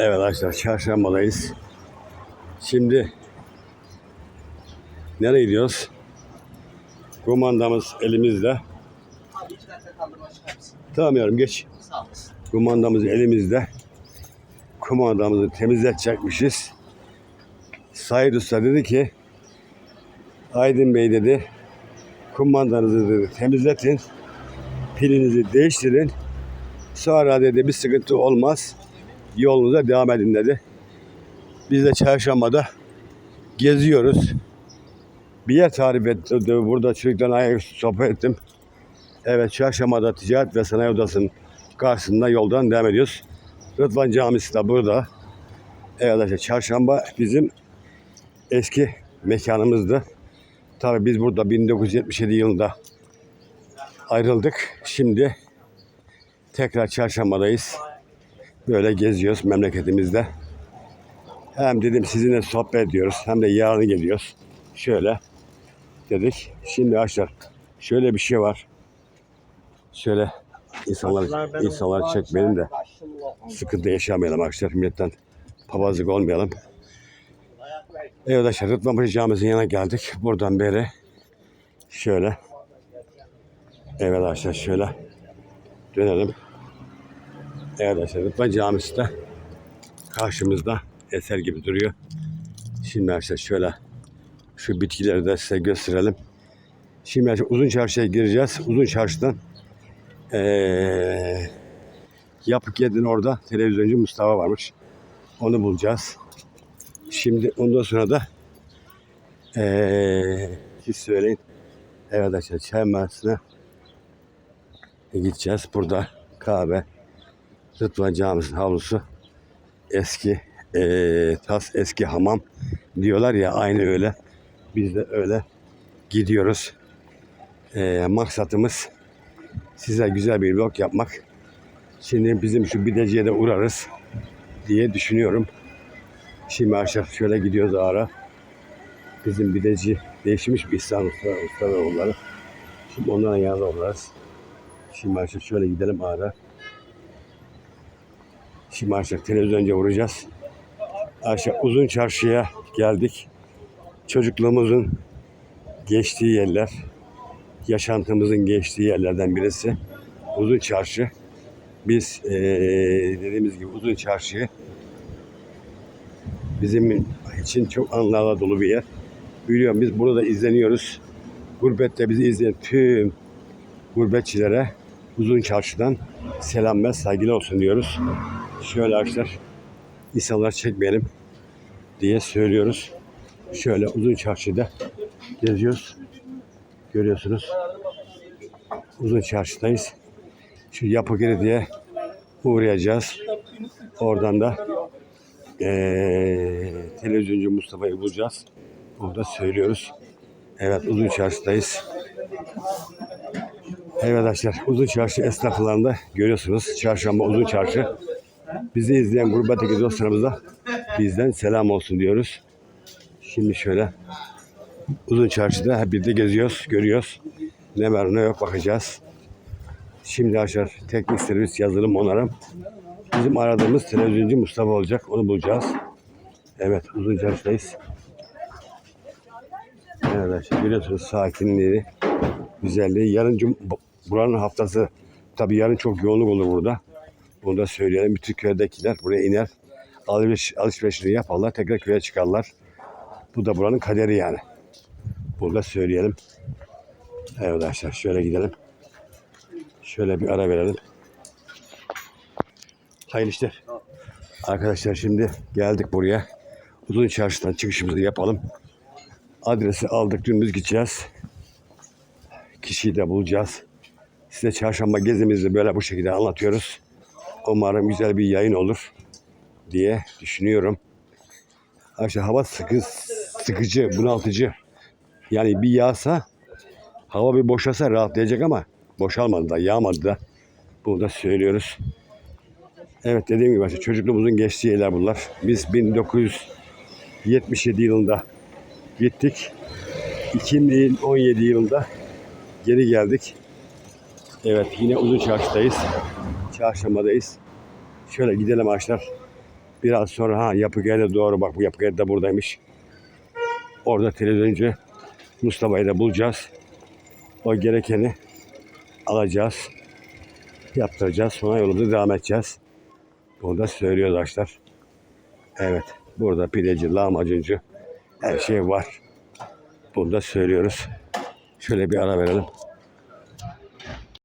Evet arkadaşlar çarşambadayız. Şimdi nereye gidiyoruz? Kumandamız elimizde. Tamam yavrum geç. Kumandamız elimizde. Kumandamızı temizletecekmişiz. Said Usta dedi ki Aydın Bey dedi kumandanızı dedi temizletin. Pilinizi değiştirin. Sonra dedi bir sıkıntı olmaz. Yolunuza devam edin dedi. Biz de çarşambada geziyoruz. Bir yer tarif etti. Burada çocuktan ayaküstü sohbet ettim. Evet çarşambada ticaret ve sanayi odasının karşısında yoldan devam ediyoruz. Rıdvan Camisi de burada. Evet arkadaşlar çarşamba bizim eski mekanımızdı. Tabii biz burada 1977 yılında ayrıldık. Şimdi tekrar çarşambadayız. Böyle geziyoruz memleketimizde. Hem dedim sizinle sohbet ediyoruz hem de yarını geliyoruz. Şöyle dedik. Şimdi arkadaşlar şöyle bir şey var. Şöyle insanlar insanlar çekmeyelim de sıkıntı yaşamayalım arkadaşlar. Milletten papazlık olmayalım. Evet arkadaşlar Rıdvan Paşa Camisi'nin yanına geldik. Buradan beri şöyle Evet arkadaşlar şöyle dönelim. Evet arkadaşlar Rıdvan Camisi de karşımızda eser gibi duruyor. Şimdi arkadaşlar şöyle şu bitkileri de size gösterelim. Şimdi arkadaşlar uzun çarşıya gireceğiz. Uzun çarşıdan ee, Yapık Yedin orada televizyoncu Mustafa varmış. Onu bulacağız. Şimdi ondan sonra da ee, siz söyleyin. Evet arkadaşlar çay mahallesine gideceğiz. Burada kahve Rıdvan Camisi'nin havlusu eski ee, tas eski hamam diyorlar ya aynı öyle. Biz de öyle gidiyoruz. Ee, maksatımız size güzel bir vlog yapmak. Şimdi bizim şu bideciye de uğrarız diye düşünüyorum. Şimdi aşağı şöyle gidiyoruz ara. Bizim bideci değişmiş bir İslam usta, usta ve oğulları. Şimdi onların yanına uğrarız. Şimdi aşağı şöyle gidelim ara. Şimdi aşağı televizyonca vuracağız. Aşağı uzun çarşıya geldik. Çocukluğumuzun geçtiği yerler, yaşantımızın geçtiği yerlerden birisi. Uzun çarşı. Biz eee, dediğimiz gibi uzun çarşıyı bizim için çok anlamlı dolu bir yer. Biliyorum biz burada izleniyoruz. Gurbette bizi izleyen tüm gurbetçilere uzun çarşıdan selam ve saygılar olsun diyoruz. Şöyle arkadaşlar insanlar çekmeyelim diye söylüyoruz. Şöyle uzun çarşıda geziyoruz. Görüyorsunuz. Uzun çarşıdayız. Şu yapı geri diye uğrayacağız. Oradan da eee televizyoncu Mustafa'yı bulacağız. Burada söylüyoruz. Evet uzun çarşıdayız. Evet arkadaşlar uzun çarşı esnaflarında görüyorsunuz. Çarşamba uzun çarşı. Bizi izleyen gurbetteki dostlarımıza bizden selam olsun diyoruz. Şimdi şöyle uzun çarşıda hep birlikte geziyoruz, görüyoruz. Ne var ne yok bakacağız. Şimdi arkadaşlar teknik servis yazılım onarım. Bizim aradığımız televizyoncu Mustafa olacak. Onu bulacağız. Evet uzun çarşıdayız. Evet arkadaşlar görüyorsunuz sakinliği, güzelliği. Yarın cum- bu- buranın haftası tabii yarın çok yoğunluk olur burada. Bunu da söyleyelim. Bütün köydekiler buraya iner. Alışveriş, alışverişini yaparlar. Tekrar köye çıkarlar. Bu da buranın kaderi yani. Bunu da söyleyelim. Evet arkadaşlar şöyle gidelim. Şöyle bir ara verelim. Hayırlı işler. Arkadaşlar şimdi geldik buraya. Uzun çarşıdan çıkışımızı yapalım. Adresi aldık dümdüz gideceğiz. Kişiyi de bulacağız. Size çarşamba gezimizi böyle bu şekilde anlatıyoruz. Umarım güzel bir yayın olur diye düşünüyorum. Arkadaşlar hava sıkı, sıkıcı, bunaltıcı. Yani bir yağsa, hava bir boşasa rahatlayacak ama boşalmadı da, yağmadı da. Bunu da söylüyoruz. Evet dediğim gibi işte çocukluğumuzun geçtiği yerler bunlar. Biz 1977 yılında gittik. 2017 yılında geri geldik. Evet yine uzun çarşıdayız. Çarşambadayız. Şöyle gidelim arkadaşlar. Biraz sonra ha Yapıger'e doğru bak bu Yapıger de buradaymış. Orada televizyoncu Mustafa'yı da bulacağız. O gerekeni alacağız. Yaptıracağız. Sonra yolumuza devam edeceğiz. Bunu da söylüyor arkadaşlar. Evet. Burada pideci, lahmacuncu her şey var. Bunu da söylüyoruz. Şöyle bir ara verelim.